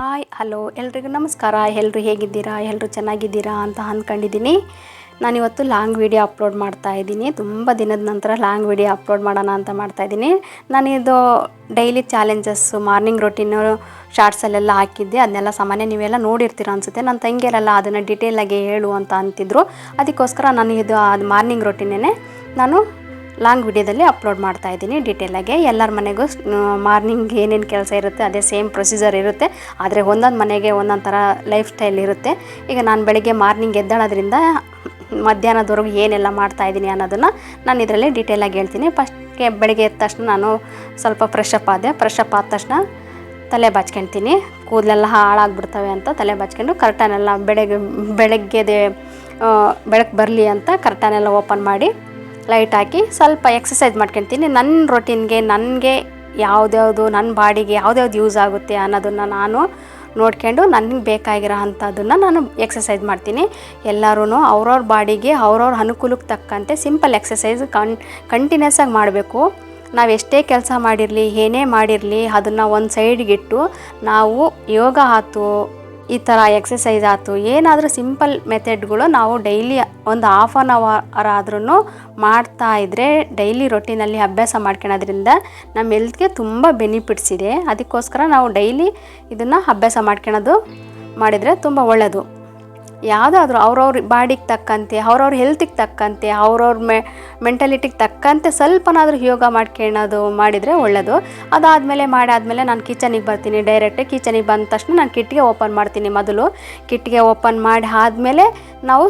Hi, hello. ಎಲ್ರಿಗೂ ನಮಸ್ಕಾರ. ಎಲ್ಲರೂ ಹೇಗಿದ್ದೀರಾ? ಎಲ್ಲರೂ ಚೆನ್ನಾಗಿದ್ದೀರಾ ಅಂತ ಅಂದ್ಕೊಂಡಿದ್ದೀನಿ ನಾನಿವತ್ತು ಲಾಂಗ್ ವಿಡಿಯೋ ಅಪ್ಲೋಡ್ ಮಾಡ್ತಾ ಇದ್ದೀನಿ. ತುಂಬ ದಿನದ ನಂತರ ಲಾಂಗ್ ವಿಡಿಯೋ ಅಪ್ಲೋಡ್ ಮಾಡೋಣ ಅಂತ ಮಾಡ್ತಾ ಇದ್ದೀನಿ. ನಾನಿದು ಡೈಲಿ ಚಾಲೆಂಜಸ್ಸು ಮಾರ್ನಿಂಗ್ ರೊಟೀನು, ಶಾರ್ಟ್ಸಲ್ಲೆಲ್ಲ ಹಾಕಿದ್ದೆ. ಅದನ್ನೆಲ್ಲ ಸಾಮಾನ್ಯ ನೀವೆಲ್ಲ ನೋಡಿರ್ತೀರ ಅನಿಸುತ್ತೆ. ನನ್ನ ತಂಗಿಯರೆಲ್ಲ ಅದನ್ನು ಡೀಟೇಲಾಗಿ ಹೇಳು ಅಂತ ಅಂತಿದ್ರು. ಅದಕ್ಕೋಸ್ಕರ ನಾನು ಇದು ಅದು ಮಾರ್ನಿಂಗ್ ರೊಟೀನೇ ನಾನು ಲಾಂಗ್ ವಿಡಿಯೋದಲ್ಲಿ ಅಪ್ಲೋಡ್ ಮಾಡ್ತಾ ಇದ್ದೀನಿ ಡೀಟೇಲಾಗಿ ಎಲ್ಲರ ಮನೆಗೂ ಮಾರ್ನಿಂಗ್ ಏನೇನು ಕೆಲಸ ಇರುತ್ತೆ, ಅದೇ ಸೇಮ್ ಪ್ರೊಸೀಜರ್ ಇರುತ್ತೆ. ಆದರೆ ಒಂದೊಂದು ಮನೆಗೆ ಒಂದೊಂದು ಥರ ಲೈಫ್ ಸ್ಟೈಲ್ ಇರುತ್ತೆ. ಈಗ ನಾನು ಬೆಳಗ್ಗೆ ಮಾರ್ನಿಂಗ್ ಎದ್ದೇಳೋದ್ರಿಂದ ಮಧ್ಯಾಹ್ನದವರೆಗೂ ಏನೆಲ್ಲ ಮಾಡ್ತಾ ಇದ್ದೀನಿ ಅನ್ನೋದನ್ನು ನಾನು ಇದರಲ್ಲಿ ಡೀಟೇಲಾಗಿ ಹೇಳ್ತೀನಿ. ಫಸ್ಟ್ಗೆ ಬೆಳಗ್ಗೆ ಎದ್ದ ತಕ್ಷಣ ನಾನು ಸ್ವಲ್ಪ ಫ್ರೆಶ್ ಅಪ್ ಆದೆ. ಫ್ರೆಶ್ ಅಪ್ ಆದ ತಕ್ಷಣ ತಲೆ ಬಾಚ್ಕೊಳ್ತೀನಿ ಕೂದಲೆಲ್ಲ ಹಾಳಾಗ್ಬಿಡ್ತವೆ ಅಂತ ತಲೆ ಬಾಚ್ಕೊಂಡು ಕರ್ಟನೆಲ್ಲ ಬೆಳಗ್ಗೆ, ಬೆಳಗ್ಗೆದೆ ಬೆಳಕು ಬರಲಿ ಅಂತ ಕರ್ಟನೆಲ್ಲ ಓಪನ್ ಮಾಡಿ ಲೈಟ್ ಹಾಕಿ ಸ್ವಲ್ಪ ಎಕ್ಸಸೈಸ್ ಮಾಡ್ಕೊಳ್ತೀನಿ ನನ್ನ ರೊಟೀನ್ಗೆ ನನಗೆ ಯಾವ್ದ್ಯಾವುದು ನನ್ನ ಬಾಡಿಗೆ ಯಾವ್ದ್ಯಾವ್ದು ಯೂಸ್ ಆಗುತ್ತೆ ಅನ್ನೋದನ್ನು ನಾನು ನೋಡ್ಕೊಂಡು ನನಗೆ ಬೇಕಾಗಿರೋ ಅಂಥದ್ದನ್ನು ನಾನು ಎಕ್ಸಸೈಸ್ ಮಾಡ್ತೀನಿ. ಎಲ್ಲರೂ ಅವ್ರವ್ರ ಬಾಡಿಗೆ, ಅವ್ರವ್ರ ಅನುಕೂಲಕ್ಕೆ ತಕ್ಕಂತೆ ಸಿಂಪಲ್ ಎಕ್ಸಸೈಸ್ ಕನ್ ಕಂಟಿನ್ಯೂಸ್ ಆಗಿ ಮಾಡಬೇಕು. ನಾವು ಎಷ್ಟೇ ಕೆಲಸ ಮಾಡಿರಲಿ, ಏನೇ ಮಾಡಿರಲಿ, ಅದನ್ನು ಒಂದು ಸೈಡ್ಗಿಟ್ಟು ನಾವು ಯೋಗ ಆಯ್ತು ಈ ಥರ ಎಕ್ಸಸೈಸ್ ಆಯಿತು. ಏನಾದರೂ ಸಿಂಪಲ್ ಮೆಥಡ್ಗಳು ನಾವು ಡೈಲಿ ಒಂದು ಹಾಫ್ ಆನ್ ಅವರ್ ಆದ್ರೂ ಮಾಡ್ತಾ ಇದ್ದರೆ ಡೈಲಿ ರೊಟೀನಲ್ಲಿ ಅಭ್ಯಾಸ ಮಾಡ್ಕೊಳೋದ್ರಿಂದ ನಮ್ಮ ಹೆಲ್ತ್ಗೆ ತುಂಬ ಬೆನಿಫಿಟ್ಸ್ ಇದೆ. ಅದಕ್ಕೋಸ್ಕರ ನಾವು ಡೈಲಿ ಇದನ್ನು ಅಭ್ಯಾಸ ಮಾಡ್ಕೊಳೋದು ಮಾಡಿದರೆ ತುಂಬ ಒಳ್ಳೆಯದು ಯಾವುದಾದ್ರೂ ಅವ್ರವ್ರ ಬಾಡಿಗೆ ತಕ್ಕಂತೆ, ಅವ್ರವ್ರ ಹೆಲ್ತಿಗೆ ತಕ್ಕಂತೆ, ಅವ್ರವ್ರ ಮೆ ಮೆಂಟಲಿಟಿಗೆ ತಕ್ಕಂತೆ ಸ್ವಲ್ಪನಾದರೂ ಯೋಗ ಮಾಡ್ಕೊಳ್ಳೋದು ಮಾಡಿದರೆ ಒಳ್ಳೆಯದು ಅದಾದಮೇಲೆ ಮಾಡಾದಮೇಲೆ ನಾನು ಕಿಚನಿಗೆ ಬರ್ತೀನಿ ಡೈರೆಕ್ಟ್ ಕಿಚನಿಗೆ ಬಂದ ತಕ್ಷಣ ನಾನು ಕಿಟ್ಟಿಗೆ ಓಪನ್ ಮಾಡ್ತೀನಿ ಮೊದಲು. ಕಿಟ್ಟಿಗೆ ಓಪನ್ ಮಾಡಿ ಆದಮೇಲೆ ನಾವು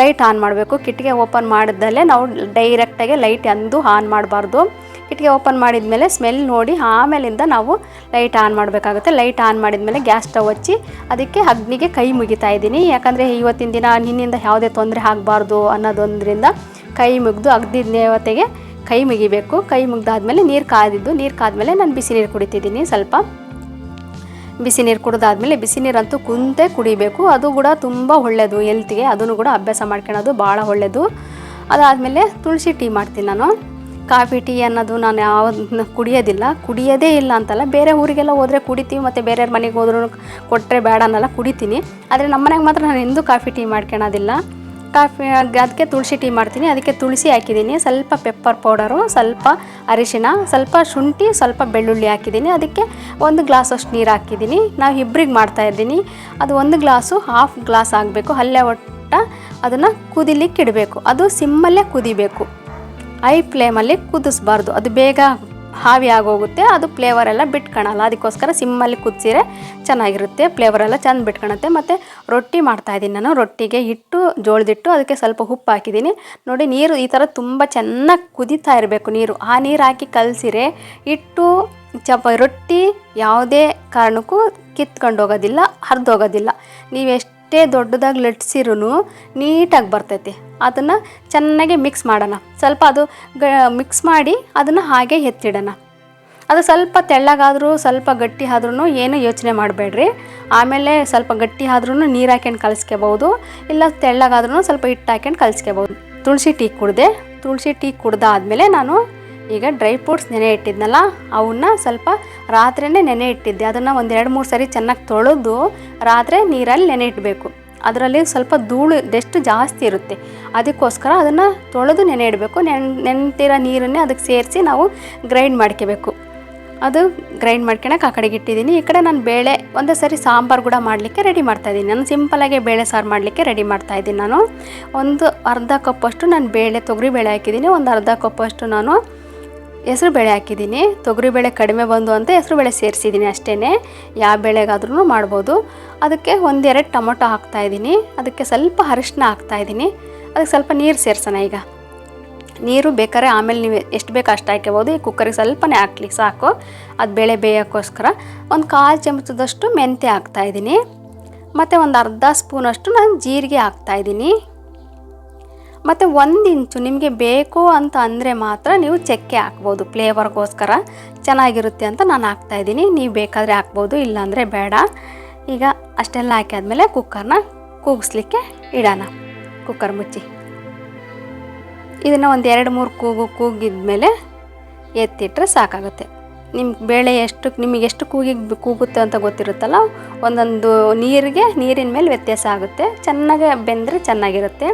ಲೈಟ್ ಆನ್ ಮಾಡಬೇಕು. ಕಿಟಕಿ ಓಪನ್ ಮಾಡಿದಲ್ಲೇ ನಾವು ಡೈರೆಕ್ಟಾಗಿ ಲೈಟ್ ಅಂದು ಆನ್ ಮಾಡಬಾರ್ದು. ಕಿಟಕಿ ಓಪನ್ ಮಾಡಿದ ಮೇಲೆ ಸ್ಮೆಲ್ ನೋಡಿ, ಆಮೇಲಿಂದ ನಾವು ಲೈಟ್ ಆನ್ ಮಾಡಬೇಕಾಗುತ್ತೆ. ಲೈಟ್ ಆನ್ ಮಾಡಿದ ಮೇಲೆ ಗ್ಯಾಸ್ ಸ್ಟವ್ ಹಚ್ಚಿ, ಅದಕ್ಕೆ ಅಗ್ನಿಗೆ ಕೈ ಮುಗಿತಾ ಇದ್ದೀನಿ. ಯಾಕಂದರೆ ಇವತ್ತಿನ ದಿನ, ನಿನ್ನಿಂದ ಯಾವುದೇ ತೊಂದರೆ ಆಗಬಾರ್ದು ಅನ್ನೋದೊಂದರಿಂದ ಕೈ ಮುಗಿದು ಅಗ್ನಿ ದೇವತೆಗೆ ಕೈ ಮುಗಿಬೇಕು. ಕೈ ಮುಗ್ದಾದ್ಮೇಲೆ ನೀರು ಕಾದಿದ್ದು, ನೀರು ಕಾದ್ಮೇಲೆ ನಾನು ಬಿಸಿ ನೀರು ಕುಡಿತಿದ್ದೀನಿ ಸ್ವಲ್ಪ. ಬಿಸಿ ನೀರು ಕುಡಿದಾದ್ಮೇಲೆ ಬಿಸಿ ನೀರಂತೂ ಕುಂತೆ ಕುಡಿಬೇಕು. ಅದು ಕೂಡ ತುಂಬ ಒಳ್ಳೆಯದು ಹೆಲ್ತ್ಗೆ ಅದನ್ನು ಕೂಡ ಅಭ್ಯಾಸ ಮಾಡ್ಕೊಳ್ಳೋದು ಭಾಳ ಒಳ್ಳೆಯದು ಅದಾದಮೇಲೆ ತುಳಸಿ ಟೀ ಮಾಡ್ತೀನಿ ನಾನು. ಕಾಫಿ ಟೀ ಅನ್ನೋದು ನಾನು ಯಾವ ಕುಡಿಯೋದಿಲ್ಲ. ಕುಡಿಯೋದೇ ಇಲ್ಲ ಅಂತಲ್ಲ, ಬೇರೆ ಊರಿಗೆಲ್ಲ ಹೋದರೆ ಕುಡಿತೀವಿ, ಮತ್ತು ಬೇರೆಯವ್ರ ಮನೆಗೆ ಹೋದ್ರೂ ಕೊಟ್ಟರೆ ಬೇಡ ಅನ್ನಲ್ಲ, ಕುಡಿತೀನಿ. ಆದರೆ ನಮ್ಮ ಮನೆಗೆ ಮಾತ್ರ ನಾನು ಎಂದೂ ಕಾಫಿ ಟೀ ಮಾಡ್ಕೊಳೋದಿಲ್ಲ. ಕಾಫಿ ಅದಕ್ಕೆ ತುಳಸಿ ಟೀ ಮಾಡ್ತೀನಿ. ಅದಕ್ಕೆ ತುಳಸಿ ಹಾಕಿದ್ದೀನಿ. ಸ್ವಲ್ಪ ಪೆಪ್ಪರ್ ಪೌಡರು ಸ್ವಲ್ಪ ಅರಿಶಿನ ಸ್ವಲ್ಪ ಶುಂಠಿ, ಸ್ವಲ್ಪ ಬೆಳ್ಳುಳ್ಳಿ ಹಾಕಿದ್ದೀನಿ. ಅದಕ್ಕೆ ಒಂದು ಗ್ಲಾಸ್ ಅಷ್ಟು ನೀರು ಹಾಕಿದ್ದೀನಿ. ನಾವು ಮಾಡ್ತಾ ಇದ್ದೀನಿ. ಅದು ಒಂದು ಗ್ಲಾಸು ಹಾಫ್ ಗ್ಲಾಸ್ ಆಗಬೇಕು. ಅಲ್ಲೇ ಒಟ್ಟ ಅದನ್ನು ಕುದಿಲಿಕ್ಕೆ ಇಡಬೇಕು. ಅದು ಸಿಮ್ಮಲ್ಲೇ ಕುದಿಬೇಕು. ಐ ಫ್ಲೇಮಲ್ಲಿ ಕುದಿಸ್ಬಾರ್ದು. ಅದು ಬೇಗ ಹಾವಿ ಆಗೋಗುತ್ತೆ, ಅದು ಫ್ಲೇವರ್ ಎಲ್ಲ ಬಿಟ್ಕೊಳಲ್ಲ. ಅದಕ್ಕೋಸ್ಕರ ಸಿಮ್ಮಲ್ಲಿ ಕುದಿಸಿರೆ ಚೆನ್ನಾಗಿರುತ್ತೆ ಫ್ಲೇವರ್ ಎಲ್ಲ ಚೆಂದ ಬಿಟ್ಕೊಳತ್ತೆ. ಮತ್ತು ರೊಟ್ಟಿ ಮಾಡ್ತಾಯಿದ್ದೀನಿ ನಾನು. ರೊಟ್ಟಿಗೆ ಹಿಟ್ಟು ಜೋಳದಿಟ್ಟು ಅದಕ್ಕೆ ಸ್ವಲ್ಪ ಉಪ್ಪು ಹಾಕಿದ್ದೀನಿ. ನೋಡಿ, ನೀರು ಈ ಥರ ತುಂಬ ಚೆನ್ನಾಗಿ ಕುದೀತಾ ಇರಬೇಕು ನೀರು. ಆ ನೀರು ಹಾಕಿ ಕಲಸಿರೆ ಹಿಟ್ಟು, ಚಪ, ರೊಟ್ಟಿ ಯಾವುದೇ ಕಾರಣಕ್ಕೂ ಕಿತ್ಕೊಂಡು ಹೋಗೋದಿಲ್ಲ ಹರಿದೋಗೋದಿಲ್ಲ ನೀವು ಎಷ್ಟೇ ದೊಡ್ಡದಾಗಿ ಲಟ್ಸಿರೂ ನೀಟಾಗಿ ಬರ್ತೈತಿ. ಅದನ್ನು ಚೆನ್ನಾಗಿ ಮಿಕ್ಸ್ ಮಾಡೋಣ. ಸ್ವಲ್ಪ ಅದು ಗ ಮಿಕ್ಸ್ ಮಾಡಿ ಅದನ್ನು ಹಾಗೆ ಎತ್ತಿಡೋಣ. ಅದು ಸ್ವಲ್ಪ ತೆಳ್ಳಗಾದರೂ ಸ್ವಲ್ಪ ಗಟ್ಟಿ ಆದ್ರೂ ಏನು ಯೋಚನೆ ಮಾಡಬೇಡ್ರಿ. ಆಮೇಲೆ ಸ್ವಲ್ಪ ಗಟ್ಟಿ ಆದ್ರೂ ನೀರು ಹಾಕ್ಯಂಡು ಕಲಿಸ್ಕೋಬೋದು ಇಲ್ಲ ತೆಳ್ಳಗಾದ್ರೂ ಸ್ವಲ್ಪ ಹಿಟ್ಟು ಹಾಕ್ಯಂಡು ಕಲಿಸ್ಕೋಬೋದು ತುಳಸಿ ಟೀ ಕುಡಿದೆ. ತುಳಸಿ ಟೀ ಕುಡ್ದಾದ್ಮೇಲೆ ನಾನು ಈಗ ಡ್ರೈ ಫ್ರೂಟ್ಸ್ ನೆನೆ ಇಟ್ಟಿದ್ನಲ್ಲ, ಅವನ್ನ ಸ್ವಲ್ಪ ರಾತ್ರಿನೇ ನೆನೆ ಇಟ್ಟಿದ್ದೆ. ಅದನ್ನು ಒಂದೆರಡು ಮೂರು ಸರಿ ಚೆನ್ನಾಗಿ ತೊಳೆದು ರಾತ್ರಿ ನೀರಲ್ಲಿ ನೆನೆ ಇಡಬೇಕು. ಅದರಲ್ಲಿ ಸ್ವಲ್ಪ ಧೂಳು ಡಸ್ಟ್ ಜಾಸ್ತಿ ಇರುತ್ತೆ. ಅದಕ್ಕೋಸ್ಕರ ಅದನ್ನು ತೊಳೆದು ನೆನೆ ಇಡಬೇಕು. ನೆನ್ ನೆನ್ತಿರೋ ನೀರನ್ನೇ ಅದಕ್ಕೆ ಸೇರಿಸಿ ನಾವು ಗ್ರೈಂಡ್ ಮಾಡ್ಕೋಬೇಕು. ಅದು ಗ್ರೈಂಡ್ ಮಾಡ್ಕೊಳಕ್ಕೆ ಆ ಕಡೆಗೆ ಇಟ್ಟಿದ್ದೀನಿ. ಈ ಕಡೆ ನಾನು ಬೇಳೆ, ಒಂದೇ ಸರಿ ಸಾಂಬಾರು ಕೂಡ ಮಾಡಲಿಕ್ಕೆ ರೆಡಿ ಮಾಡ್ತಾಯಿದ್ದೀನಿ ನಾನು ಸಿಂಪಲಾಗಿ ಬೇಳೆ ಸಾರು ಮಾಡಲಿಕ್ಕೆ ರೆಡಿ ಮಾಡ್ತಾಯಿದ್ದೀನಿ ನಾನು. ಒಂದು ಅರ್ಧ ಕಪ್ಪಷ್ಟು ನಾನು ಬೇಳೆ ತೊಗರಿ ಬೇಳೆ ಹಾಕಿದ್ದೀನಿ. ಒಂದು ಅರ್ಧ ಕಪ್ಪಷ್ಟು ನಾನು ಹೆಸ್ರು ಬೇಳೆ ಹಾಕಿದ್ದೀನಿ. ತೊಗರಿಬೇಳೆ ಕಡಿಮೆ ಬಂದು ಅಂತ ಹೆಸರು ಬೇಳೆ ಸೇರಿಸಿದ್ದೀನಿ ಅಷ್ಟೇ ಯಾವ ಬೇಳೆಗಾದ್ರೂ ಮಾಡ್ಬೋದು. ಅದಕ್ಕೆ ಒಂದೆರಡು ಟೊಮೊಟೊ ಹಾಕ್ತಾಯಿದ್ದೀನಿ ಅದಕ್ಕೆ ಸ್ವಲ್ಪ ಅರಿಶಿನ ಹಾಕ್ತಾಯಿದ್ದೀನಿ ಅದಕ್ಕೆ ಸ್ವಲ್ಪ ನೀರು ಸೇರಿಸೋಣ ಈಗ. ನೀರು ಬೇಕಾದ್ರೆ ಆಮೇಲೆ ನೀವು ಎಷ್ಟು ಬೇಕು ಅಷ್ಟು ಹಾಕ್ಕೋಬೋದು ಈ ಕುಕ್ಕರಿಗೆ ಸ್ವಲ್ಪನೇ ಹಾಕ್ಲಿ ಸಾಕು. ಅದು ಬೇಳೆ ಬೇಯೋಕ್ಕೋಸ್ಕರ. ಒಂದು ಕಾಲು ಚಮಚದಷ್ಟು ಮೆಂತ್ಯ ಹಾಕ್ತಾಯಿದ್ದೀನಿ ಮತ್ತು ಒಂದು ಅರ್ಧ ಸ್ಪೂನಷ್ಟು ನಾನು ಜೀರಿಗೆ ಹಾಕ್ತಾಯಿದ್ದೀನಿ ಮತ್ತು ಒಂದು ಇಂಚು ನಿಮಗೆ ಬೇಕು ಅಂತ ಅಂದರೆ ಮಾತ್ರ ನೀವು ಚಕ್ಕೆ ಹಾಕ್ಬೋದು. ಫ್ಲೇವರ್ಗೋಸ್ಕರ ಚೆನ್ನಾಗಿರುತ್ತೆ ಅಂತ ನಾನು ಹಾಕ್ತಾಯಿದ್ದೀನಿ ನೀವು ಬೇಕಾದರೆ ಹಾಕ್ಬೋದು, ಇಲ್ಲಾಂದರೆ ಬೇಡ. ಈಗ ಅಷ್ಟೆಲ್ಲ ಹಾಕಿ ಆದಮೇಲೆ ಕುಕ್ಕರ್ನ ಕೂಗಿಸ್ಲಿಕ್ಕೆ ಇಡೋಣ. ಕುಕ್ಕರ್ ಮುಚ್ಚಿ. ಇದನ್ನು ಒಂದು ಎರಡು ಮೂರು ಕೂಗು ಕೂಗಿದ್ಮೇಲೆ ಎತ್ತಿಟ್ರೆ ಸಾಕಾಗುತ್ತೆ. ನಿಮ್ಮ ಬೇಳೆ ಎಷ್ಟು, ನಿಮಗೆ ಎಷ್ಟು ಕೂಗಿ ಕೂಗುತ್ತೆ ಅಂತ ಗೊತ್ತಿರುತ್ತಲ್ಲ, ಒಂದೊಂದು ನೀರಿಗೆ, ನೀರಿನ ಮೇಲೆ ವ್ಯತ್ಯಾಸ ಆಗುತ್ತೆ. ಚೆನ್ನಾಗಿ ಬೆಂದರೆ ಚೆನ್ನಾಗಿರುತ್ತೆ.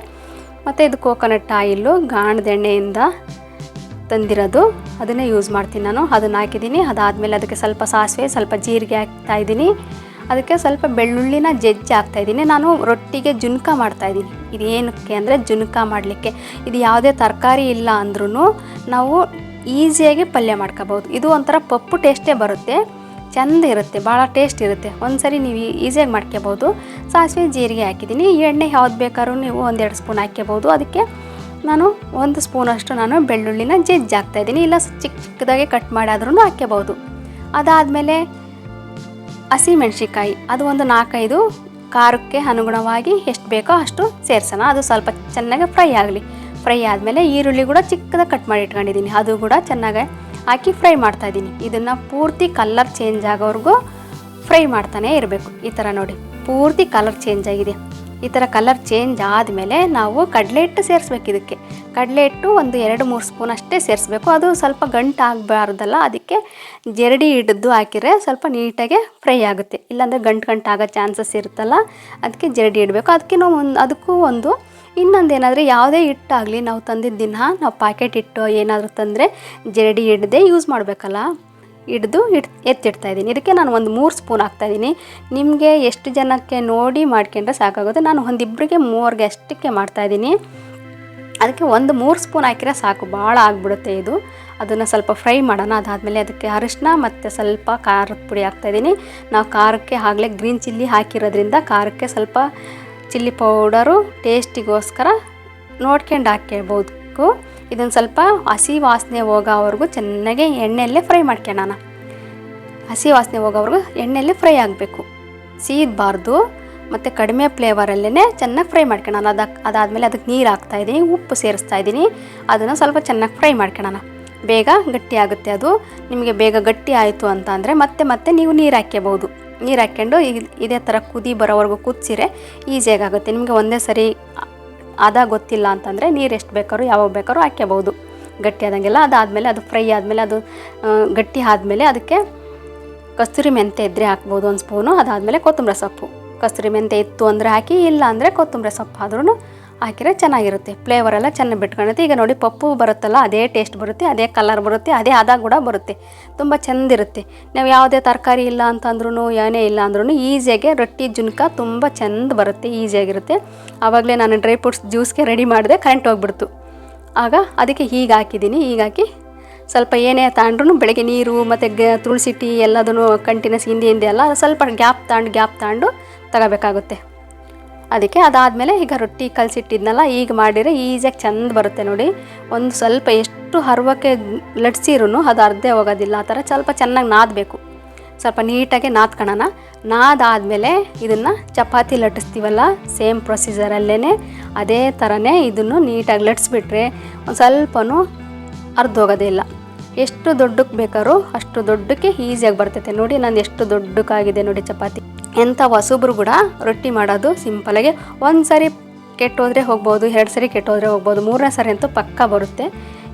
ಮತ್ತು ಇದು ಕೋಕೋನಟ್ ಆಯಿಲು ಗಾಣದ ಎಣ್ಣೆಯಿಂದ ತಂದಿರೋದು. ಅದನ್ನೇ ಯೂಸ್ ಮಾಡ್ತೀನಿ ನಾನು. ಅದನ್ನು ಹಾಕಿದ್ದೀನಿ. ಅದಾದಮೇಲೆ ಅದಕ್ಕೆ ಸ್ವಲ್ಪ ಸಾಸಿವೆ, ಸ್ವಲ್ಪ ಜೀರಿಗೆ ಹಾಕ್ತಾ ಇದ್ದೀನಿ. ಅದಕ್ಕೆ ಸ್ವಲ್ಪ ಬೆಳ್ಳುಳ್ಳಿನ ಜಜ್ಜಿ ಹಾಕ್ತಾಯಿದ್ದೀನಿ ನಾನು ರೊಟ್ಟಿಗೆ ಜುನ್ಕ ಮಾಡ್ತಾಯಿದ್ದೀನಿ ಇದು ಏನಕ್ಕೆ ಅಂದರೆ ಜುನ್ಕ ಮಾಡಲಿಕ್ಕೆ. ಇದು ಯಾವುದೇ ತರಕಾರಿ ಇಲ್ಲ ಅಂದ್ರೂ ನಾವು ಈಸಿಯಾಗಿ ಪಲ್ಯ ಮಾಡ್ಕೋಬೋದು. ಇದು ಒಂಥರ ಪಪ್ಪು ಟೇಸ್ಟೇ ಬರುತ್ತೆ. ಚೆಂದ ಇರುತ್ತೆ, ಭಾಳ ಟೇಸ್ಟ್ ಇರುತ್ತೆ. ಒಂದು ಸರಿ ನೀವು ಈಸಿಯಾಗಿ ಮಾಡ್ಕೋಬೋದು ಸಾಸಿವೆ, ಜೀರಿಗೆ ಹಾಕಿದ್ದೀನಿ. ಎಣ್ಣೆ ಯಾವ್ದು ಬೇಕಾದ್ರೂ ನೀವು ಒಂದೆರಡು ಸ್ಪೂನ್ ಹಾಕ್ಕೋಬೋದು ಅದಕ್ಕೆ ನಾನು ಒಂದು ಸ್ಪೂನಷ್ಟು ನಾನು ಬೆಳ್ಳುಳ್ಳಿನ ಜಜ್ಜಿ ಹಾಕ್ತಾಯಿದ್ದೀನಿ ಇಲ್ಲ ಚಿಕ್ಕ ಚಿಕ್ಕದಾಗೆ ಕಟ್ ಮಾಡಾದ್ರೂ ಹಾಕ್ಕೋಬೋದು ಅದಾದಮೇಲೆ ಹಸಿಮೆಣ್ಸಿಕಾಯಿ ಅದು ಒಂದು ನಾಲ್ಕೈದು ಖಾರಕ್ಕೆ ಅನುಗುಣವಾಗಿ ಎಷ್ಟು ಬೇಕೋ ಅಷ್ಟು ಸೇರ್ಸೋಣ. ಅದು ಸ್ವಲ್ಪ ಚೆನ್ನಾಗಿ ಫ್ರೈ ಆಗಲಿ. ಫ್ರೈ ಆದಮೇಲೆ ಈರುಳ್ಳಿ ಕೂಡ ಚಿಕ್ಕದಾಗಿ ಕಟ್ ಮಾಡಿ ಇಟ್ಕೊಂಡಿದ್ದೀನಿ. ಅದು ಕೂಡ ಚೆನ್ನಾಗಿ ಹಾಕಿ ಫ್ರೈ ಮಾಡ್ತಾ ಇದ್ದೀನಿ. ಇದನ್ನು ಪೂರ್ತಿ ಕಲ್ಲರ್ ಚೇಂಜ್ ಆಗೋವರೆಗೂ ಫ್ರೈ ಮಾಡ್ತಾನೇ ಇರಬೇಕು. ಈ ಥರ ನೋಡಿ, ಪೂರ್ತಿ ಕಲರ್ ಚೇಂಜ್ ಆಗಿದೆ. ಈ ಥರ ಕಲರ್ ಚೇಂಜ್ ಆದಮೇಲೆ ನಾವು ಕಡಲೆ ಹಿಟ್ಟು ಸೇರಿಸ್ಬೇಕು ಇದಕ್ಕೆ. ಕಡಲೆ ಹಿಟ್ಟು ಒಂದು ಎರಡು ಮೂರು ಸ್ಪೂನ್ ಅಷ್ಟೇ ಸೇರಿಸ್ಬೇಕು. ಅದು ಸ್ವಲ್ಪ ಗಂಟು ಆಗಬಾರ್ದಲ್ಲ, ಅದಕ್ಕೆ ಜರಡಿ ಹಿಡಿದು ಹಾಕಿದರೆ ಸ್ವಲ್ಪ ನೀಟಾಗೆ ಫ್ರೈ ಆಗುತ್ತೆ. ಇಲ್ಲಾಂದರೆ ಗಂಟು ಗಂಟು ಆಗೋ ಚಾನ್ಸಸ್ ಇರುತ್ತಲ್ಲ, ಅದಕ್ಕೆ ಜರಡಿ ಇಡಬೇಕು. ಅದಕ್ಕೆ ನಾವು ಒಂದು, ಅದಕ್ಕೂ ಒಂದು ಇನ್ನೊಂದು ಏನಾದರೆ ಯಾವುದೇ ಹಿಟ್ಟಾಗಲಿ ನಾವು ತಂದಿದ್ದ ದಿನ ನಾವು ಪ್ಯಾಕೆಟ್ ಹಿಟ್ಟು ಏನಾದರೂ ತಂದರೆ ಜರಡಿ ಹಿಡ್ದೆ ಯೂಸ್ ಮಾಡಬೇಕಲ್ಲ? ಹಿಡ್ದು ಇಟ್ ಎತ್ತಿಡ್ತಾ ಇದ್ದೀನಿ. ಇದಕ್ಕೆ ನಾನು ಒಂದು ಮೂರು ಸ್ಪೂನ್ ಹಾಕ್ತಾಯಿದ್ದೀನಿ ನಿಮಗೆ ಎಷ್ಟು ಜನಕ್ಕೆ ನೋಡಿ ಮಾಡ್ಕೊಂಡ್ರೆ ಸಾಕಾಗುತ್ತೆ. ನಾನು ಒಂದಿಬ್ಬರಿಗೆ ಮೂವರಿಗೆ ಅಷ್ಟಕ್ಕೆ ಮಾಡ್ತಾಯಿದ್ದೀನಿ ಅದಕ್ಕೆ ಒಂದು ಮೂರು ಸ್ಪೂನ್ ಹಾಕಿದ್ರೆ ಸಾಕು. ಭಾಳ ಆಗಿಬಿಡುತ್ತೆ ಇದು. ಅದನ್ನು ಸ್ವಲ್ಪ ಫ್ರೈ ಮಾಡೋಣ. ಅದಾದಮೇಲೆ ಅದಕ್ಕೆ ಅರಿಶಿನ ಮತ್ತು ಸ್ವಲ್ಪ ಖಾರದ ಪುಡಿ ಹಾಕ್ತಾಯಿದ್ದೀನಿ ನಾವು ಖಾರಕ್ಕೆ ಆಗಲೇ ಗ್ರೀನ್ ಚಿಲ್ಲಿ ಹಾಕಿರೋದ್ರಿಂದ ಖಾರಕ್ಕೆ ಸ್ವಲ್ಪ ಚಿಲ್ಲಿ ಪೌಡರು ಟೇಸ್ಟಿಗೋಸ್ಕರ ನೋಡ್ಕೊಂಡು ಹಾಕ್ಕೊಳ್ಬೋದು ಇದನ್ನು ಸ್ವಲ್ಪ ಹಸಿ ವಾಸನೆ ಹೋಗೋವರೆಗೂ ಚೆನ್ನಾಗಿ ಎಣ್ಣೆಯಲ್ಲೇ ಫ್ರೈ ಮಾಡ್ಕೊಳ್ಳೋಣ ಹಸಿ ವಾಸನೆ ಹೋಗೋವರೆಗೂ ಎಣ್ಣೆಯಲ್ಲೇ ಫ್ರೈ ಆಗಬೇಕು. ಸೀದಬಾರ್ದು. ಮತ್ತು ಕಡಿಮೆ ಫ್ಲೇವರಲ್ಲೇ ಚೆನ್ನಾಗಿ ಫ್ರೈ ಮಾಡ್ಕೊಳ್ಳೋಣ ಅದಕ್ಕೆ ಅದಾದಮೇಲೆ ಅದಕ್ಕೆ ನೀರು ಹಾಕ್ತಾಯಿದ್ದೀನಿ ಉಪ್ಪು ಸೇರಿಸ್ತಾ ಇದ್ದೀನಿ ಅದನ್ನು ಸ್ವಲ್ಪ ಚೆನ್ನಾಗಿ ಫ್ರೈ ಮಾಡ್ಕೊಳ್ಳೋಣ ಬೇಗ ಗಟ್ಟಿ ಆಗುತ್ತೆ ಅದು. ನಿಮಗೆ ಬೇಗ ಗಟ್ಟಿ ಆಯಿತು ಅಂತ ಅಂದರೆ ಮತ್ತೆ ಮತ್ತೆ ನೀವು ನೀರು ಹಾಕ್ಕೋಬೋದು ನೀರು ಹಾಕ್ಕೊಂಡು ಇದೇ ಥರ ಕುದಿ ಬರೋವರೆಗೂ ಕುದಿಸಿರೆ ಈಸಿಯಾಗಿ ಆಗುತ್ತೆ ನಿಮಗೆ ಒಂದೇ ಸರಿ ಅದ ಗೊತ್ತಿಲ್ಲ ಅಂತಂದರೆ ನೀರು ಎಷ್ಟು ಬೇಕಾದ್ರೂ ಯಾವಾಗ ಬೇಕಾದ್ರೂ ಹಾಕ್ಕೋಬೋದು ಗಟ್ಟಿ ಆದಂಗೆಲ್ಲ ಅದಾದಮೇಲೆ ಅದು ಫ್ರೈ ಆದಮೇಲೆ ಅದು ಗಟ್ಟಿ ಆದಮೇಲೆ ಅದಕ್ಕೆ ಕಸ್ತೂರಿ ಮೆಂತೆ ಇದ್ದರೆ ಹಾಕ್ಬೋದು ಒಂದು ಸ್ಪೂನು ಅದಾದಮೇಲೆ ಕೊತ್ತಂಬರಿ ಸೊಪ್ಪು. ಕಸ್ತೂರಿ ಮೆಂತೆ ಇತ್ತು ಅಂದರೆ ಹಾಕಿ, ಇಲ್ಲ ಅಂದರೆ ಕೊತ್ತಂಬರಿ ಸೊಪ್ಪು ಆದ್ರೂ ಹಾಕಿದ್ರೆ ಚೆನ್ನಾಗಿರುತ್ತೆ. ಫ್ಲೇವರ್ ಎಲ್ಲ ಚೆನ್ನಾಗಿ ಬಿಟ್ಕೊಳುತ್ತೆ. ಈಗ ನೋಡಿ ಪಪ್ಪು ಬರುತ್ತಲ್ಲ, ಅದೇ ಟೇಸ್ಟ್ ಬರುತ್ತೆ, ಅದೇ ಕಲರ್ ಬರುತ್ತೆ, ಅದೇ ಹದ ಕೂಡ ಬರುತ್ತೆ. ತುಂಬ ಚೆಂದಿರುತ್ತೆ. ನಾವು ಯಾವುದೇ ತರಕಾರಿ ಇಲ್ಲ ಅಂತಂದ್ರೂ ಏನೇ ಇಲ್ಲ ಅಂದ್ರೂ ಈಸಿಯಾಗಿ ರೊಟ್ಟಿ, ಜುನ್ಕ ತುಂಬ ಚೆಂದ ಬರುತ್ತೆ, ಈಸಿಯಾಗಿರುತ್ತೆ. ಆವಾಗಲೇ ನಾನು ಡ್ರೈ ಫ್ರೂಟ್ಸ್ ಜ್ಯೂಸ್ಗೆ ರೆಡಿ ಮಾಡಿದೆ ಕರೆಂಟ್ ಹೋಗ್ಬಿಡ್ತು. ಆಗ ಅದಕ್ಕೆ ಹೀಗೆ ಹಾಕಿದ್ದೀನಿ. ಹೀಗೆ ಸ್ವಲ್ಪ ಏನೇ ತಗೊಂಡ್ರು ಬೆಳಗ್ಗೆ ನೀರು ಮತ್ತು ಗ, ತುಳಸಿ ಟೀ ಎಲ್ಲದನ್ನು ಕಂಟಿನ್ಯೂಸ್ ಹಿಂದೆ ಹಿಂದೆ ಎಲ್ಲ ಸ್ವಲ್ಪ ಗ್ಯಾಪ್ ತಗೊಂಡು ಗ್ಯಾಪ್ ತಗೊಂಡು ತಗೋಬೇಕಾಗುತ್ತೆ. ಅದಕ್ಕೆ ಅದಾದಮೇಲೆ ಈಗ ರೊಟ್ಟಿ ಕಲಸಿಟ್ಟಿದ್ನಲ್ಲ, ಈಗ ಮಾಡಿದರೆ ಈಸಿಯಾಗಿ ಚೆಂದ ಬರುತ್ತೆ ನೋಡಿ. ಒಂದು ಸ್ವಲ್ಪ ಎಷ್ಟು ಹರ್ವಕ್ಕೆ ಲಟ್ಸಿರೂ ಅದು ಅರ್ಧೇ ಹೋಗೋದಿಲ್ಲ. ಆ ಥರ ಸ್ವಲ್ಪ ಚೆನ್ನಾಗಿ ನಾದಬೇಕು. ಸ್ವಲ್ಪ ನೀಟಾಗಿ ನಾದ್ಕೊಳ್ಳೋಣ ನಾದಾದಮೇಲೆ ಇದನ್ನು ಚಪಾತಿ ಲಟ್ಟಿಸ್ತೀವಲ್ಲ, ಸೇಮ್ ಪ್ರೊಸೀಜರಲ್ಲೇ ಅದೇ ಥರನೇ ಇದನ್ನು ನೀಟಾಗಿ ಲಟ್ಸ್ಬಿಟ್ರೆ ಒಂದು ಸ್ವಲ್ಪನೂ ಇಲ್ಲ. ಎಷ್ಟು ದೊಡ್ಡಕ್ಕೆ ಬೇಕಾದ್ರೂ ಅಷ್ಟು ದೊಡ್ಡಕ್ಕೆ ಈಸಿಯಾಗಿ ಬರ್ತೈತೆ ನೋಡಿ. ನಾನು ಎಷ್ಟು ದೊಡ್ಡಕ್ಕಾಗಿದೆ ನೋಡಿ ಚಪಾತಿ. ಎಂಥ ಹೊಸಬ್ರು ಕೂಡ ರೊಟ್ಟಿ ಮಾಡೋದು ಸಿಂಪಲಾಗಿ ಒಂದು ಸಾರಿ ಕೆಟ್ಟೋದ್ರೆ ಹೋಗ್ಬೋದು, ಎರಡು ಸರಿ ಕೆಟ್ಟೋದ್ರೆ ಹೋಗ್ಬೋದು, ಮೂರನೇ ಸರಿ ಅಂತೂ ಪಕ್ಕ ಬರುತ್ತೆ.